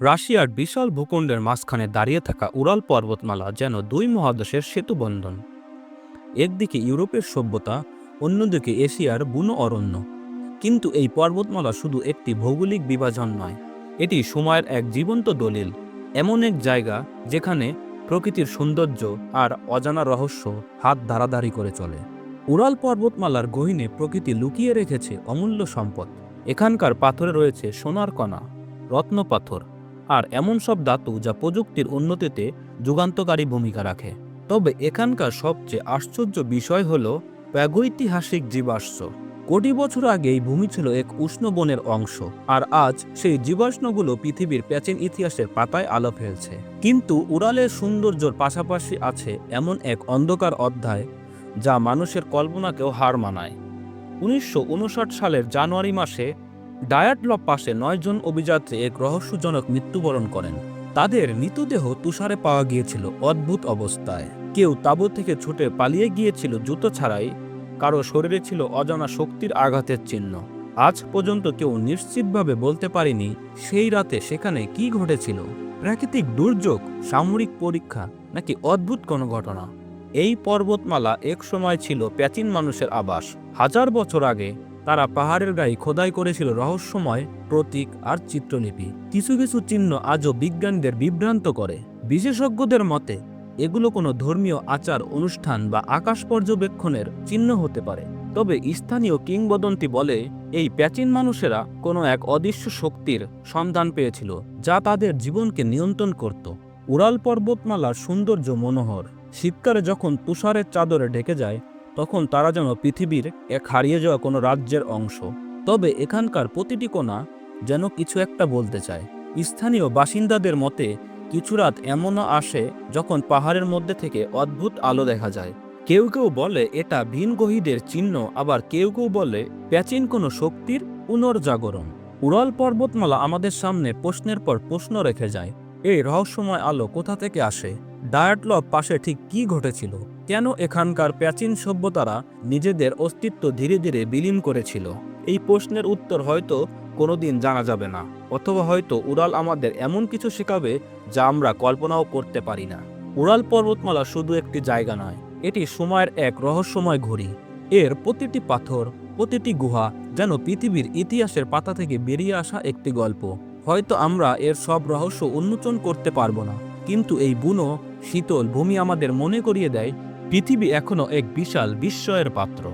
রাশিয়ার বিশাল ভূখণ্ডের মাঝখানে দাঁড়িয়ে থাকা উরাল পর্বতমালা যেন দুই মহাদেশের সেতুবন্ধন। একদিকে ইউরোপের সভ্যতা, অন্যদিকে এশিয়ার বুনো অরণ্য। কিন্তু এই পর্বতমালা শুধু একটি ভৌগোলিক বিভাজন নয়, এটি সময়ের এক জীবন্ত দলিল, এমন এক জায়গা যেখানে প্রকৃতির সৌন্দর্য আর অজানা রহস্য হাত ধারাধারি করে চলে। উরাল পর্বতমালার গহিনে প্রকৃতি লুকিয়ে রেখেছে অমূল্য সম্পদ। এখানকার পাথরে রয়েছে সোনার কণা, রত্ন পাথর। আর এমন সব ধাতু যা প্রযুক্তির উন্নতিতে যুগান্তকারী ভূমিকা রাখে। তবে এখানকার সবচেয়ে আশ্চর্য বিষয় হল প্রাগৈতিহাসিক জীবাশ্ম। কোটি বছর আগে এই ভূমি ছিল এক উষ্ণ বনের অংশ, আর আজ সেই জীবাশ্মগুলো পৃথিবীর প্রাচীন ইতিহাসের পাতায় আলো ফেলছে। কিন্তু উড়ালের সৌন্দর্যর পাশাপাশি আছে এমন এক অন্ধকার অধ্যায় যা মানুষের কল্পনাকেও হার মানায়। উনিশশো উনষাট সালের জানুয়ারি মাসে ডায়াটলপ পাশে নয়জন অভিযাত্রী এক রহস্যজনক মৃত্যুবরণ করেন। তাদের মৃতদেহ তুষারে পাওয়া গিয়েছিল অদ্ভুত অবস্থায়। কেউ তাঁবু থেকে ছুটে পালিয়ে গিয়েছিল জুতো ছাড়াই, কারও শরীরে ছিল অজানা শক্তির আঘাতের চিহ্ন। আজ পর্যন্ত কেউ নিশ্চিতভাবে বলতে পারেনি সেই রাতে সেখানে কি ঘটেছিল। প্রাকৃতিক দুর্যোগ, সামরিক পরীক্ষা নাকি অদ্ভুত কোনো ঘটনা? এই পর্বতমালা এক সময় ছিল প্রাচীন মানুষের আবাস। হাজার বছর আগে তারা পাহাড়ের গায়ে খোদাই করেছিল রহস্যময় প্রতীক আর চিত্রলিপি। কিছু কিছু চিহ্ন আজও বিজ্ঞানীদের বিভ্রান্ত করে। বিশেষজ্ঞদের মতে, এগুলো কোনো ধর্মীয় আচার, অনুষ্ঠান বা আকাশ পর্যবেক্ষণের চিহ্ন হতে পারে। তবে স্থানীয় কিংবদন্তি বলে, এই প্রাচীন মানুষেরা কোনো এক অদৃশ্য শক্তির সন্ধান পেয়েছিল, যা তাদের জীবনকে নিয়ন্ত্রণ করত। উড়াল পর্বতমালার সৌন্দর্য মনোহর। শীতকালে যখন তুষারের চাদরে ঢেকে যায় তখন তারা যেন পৃথিবীর এক হারিয়ে যাওয়া কোনো রাজ্যের অংশ। তবে এখানকার প্রতিটি কোণা যেন কিছু একটা বলতে চায়। স্থানীয় বাসিন্দাদের মতে, কিছু রাত এমনও আসে যখন পাহাড়ের মধ্যে থেকে অদ্ভুত আলো দেখা যায়। কেউ কেউ বলে, এটা ভিনগহীদের চিহ্ন। আবার কেউ কেউ বলে, প্রাচীন কোনো শক্তির পুনর্জাগরণ। উড়াল পর্বতমালা আমাদের সামনে প্রশ্নের পর প্রশ্ন রেখে যায়, এই রহস্যময় আলো কোথা থেকে আসে? ডায়াটলব পাশে ঠিক কি ঘটেছিল? কেন এখানকার প্রাচীন সভ্যতারা নিজেদের অস্তিত্ব ধীরে ধীরে বিলীন করেছিল? এই প্রশ্নের উত্তর হয়তো কোনোদিন জানা যাবে না, অথবা হয়তো উড়াল আমাদের এমন কিছু শেখাবে যা আমরা কল্পনাও করতে পারি না। উড়াল পর্বতমালা শুধু একটি জায়গা নয়, এটি সময়ের এক রহস্যময় ঘড়ি। এর প্রতিটি পাথর, প্রতিটি গুহা যেন পৃথিবীর ইতিহাসের পাতা থেকে বেরিয়ে আসা একটি গল্প। হয়তো আমরা এর সব রহস্য উন্মোচন করতে পারব না, কিন্তু এই বুনো, শীতল ভূমি আমাদের মনে করিয়ে দেয় পৃথিবী এখনও এক বিশাল বিস্ময়ের পাত্র।